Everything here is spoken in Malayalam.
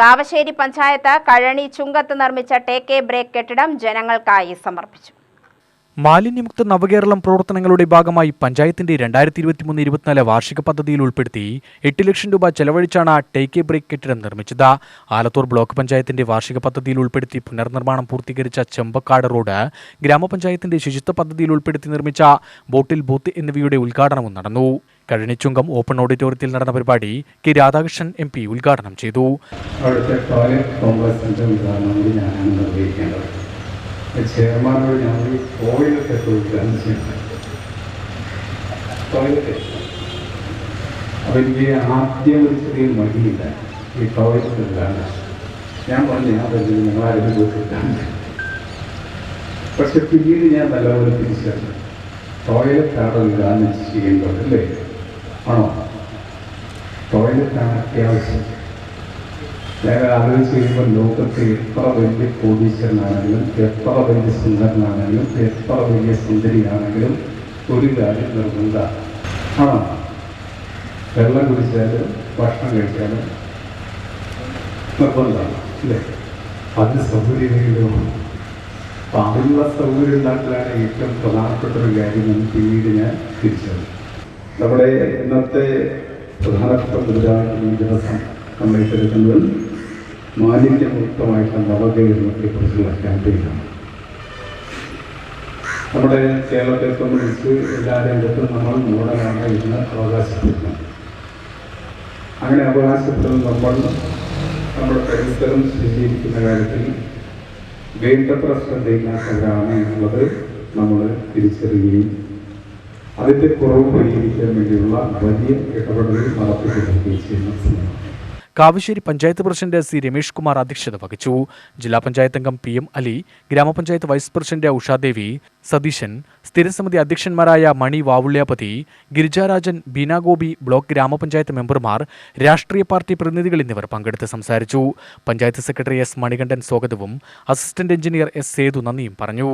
കാവശ്ശേരി പഞ്ചായത്ത് കഴണി ചുങ്കത്ത് നിർമ്മിച്ച ടേക്ക് ബ്രേക്ക് കെട്ടിടം ജനങ്ങൾക്കായി സമർപ്പിച്ചു. മാലിന്യമുക്ത നവകേരളം പ്രവർത്തനങ്ങളുടെ ഭാഗമായി പഞ്ചായത്തിന്റെ രണ്ടായിരത്തി ഇരുപത്തിമൂന്ന് ഇരുപത്തിനാല് വാർഷിക പദ്ധതിയിൽ ഉൾപ്പെടുത്തി എട്ട് ലക്ഷം രൂപ ചെലവഴിച്ചാണ് ടേക്ക് എ ബ്രേക്ക് കെട്ടിടം നിർമ്മിച്ചത്. ആലത്തൂർ ബ്ലോക്ക് പഞ്ചായത്തിന്റെ വാർഷിക പദ്ധതിയിൽ ഉൾപ്പെടുത്തി പുനർനിർമ്മാണം പൂർത്തീകരിച്ച ചെമ്പക്കാട് റോഡ് ഗ്രാമപഞ്ചായത്തിന്റെ ശുചിത്വ പദ്ധതിയിൽ ഉൾപ്പെടുത്തി നിർമ്മിച്ച ബോട്ടിൽ ബൂത്ത് എന്നിവയുടെ ഉദ്ഘാടനവും നടന്നു. കഴിഞ്ഞിച്ചുങ്കം ഓപ്പൺ ഓഡിറ്റോറിയത്തിൽ നടന്ന പരിപാടി കെ രാധാകൃഷ്ണൻ എം പി ഉദ്ഘാടനം ചെയ്തു. പക്ഷെ പിന്നീട് ഞാൻ നല്ലപോലെ തിരിച്ചറിഞ്ഞു. ടോയ്ലറ്റ് ഉദ്ഘാടനം ചെയ്യേണ്ടത് അല്ലേ? ആണോ ടോയ്ലറ്റാണ് അത്യാവശ്യം. ഞങ്ങൾ ആലോചിച്ച് കഴിയുമ്പോൾ ലോകത്ത് എത്ര വലിയ കോടീശ്വരനാണെങ്കിലും എത്ര വലിയ സുന്ദരനാണെങ്കിലും എത്ര വലിയ സുന്ദരിയാണെങ്കിലും ഒരു കാര്യം നിർബന്ധ. ആണോ വെള്ളം കുടിച്ചാലും ഭക്ഷണം കഴിച്ചാലും നിർബന്ധമാണ് അല്ലേ? അത് സൗകര്യമെങ്കിലും അതിനുള്ള സൗകര്യം ഉണ്ടാക്കലാണ് ഏറ്റവും പ്രധാനപ്പെട്ട ഒരു കാര്യം എന്ന് പിന്നീട് ഞാൻ തിരിച്ചറിഞ്ഞു നമ്മുടെ ഇന്നത്തെ പ്രധാനപ്പെട്ട ഈ ദിവസം നമ്മൾ ഏറ്റെടുക്കുന്നത് മാലിന്യമുക്തമായിട്ടുള്ള നവകേരളത്തെക്കുറിച്ചുള്ള ക്യാമ്പയിനാണ്. നമ്മുടെ കേരളത്തെ സംബന്ധിച്ച് എല്ലാ രംഗത്തും നമ്മൾ മോഡലാണ് ഇന്ന് അവകാശപ്പെടുന്നു. അങ്ങനെ അവകാശപ്പെടുന്ന നമ്മൾ നമ്മുടെ പരിസരം ശുചീകരിക്കുന്ന കാര്യത്തിൽ വേണ്ടത്ര ശ്രദ്ധയില്ലാത്തവരാണ് എന്നുള്ളത് നമ്മൾ തിരിച്ചറിയുകയും അതിന്റെ കുറവ് പരിഹരിക്കാൻ വേണ്ടിയുള്ള വലിയ ഇടപെടലുകൾ സമയമാണ് കാവശ്ശേരി പഞ്ചായത്ത് പ്രസിഡന്റ് സി രമേഷ് കുമാർ അധ്യക്ഷത വഹിച്ചു. ജില്ലാ പഞ്ചായത്ത് അംഗം പി എം അലി ഗ്രാമപഞ്ചായത്ത് വൈസ് പ്രസിഡന്റ് ഉഷാദേവി സതീശൻ സ്ഥിരസമിതി അധ്യക്ഷന്മാരായ മണി വാവുള്യാപതി ഗിരിജാരാജൻ ബീനാഗോപി ബ്ലോക്ക് ഗ്രാമപഞ്ചായത്ത് മെമ്പർമാർ രാഷ്ട്രീയ പാർട്ടി പ്രതിനിധികൾ എന്നിവർ പങ്കെടുത്ത് സംസാരിച്ചു. പഞ്ചായത്ത് സെക്രട്ടറി എസ് മണികണ്ഠൻ സ്വാഗതവും അസിസ്റ്റന്റ് എഞ്ചിനീയർ എസ് സേതു നന്ദിയും പറഞ്ഞു.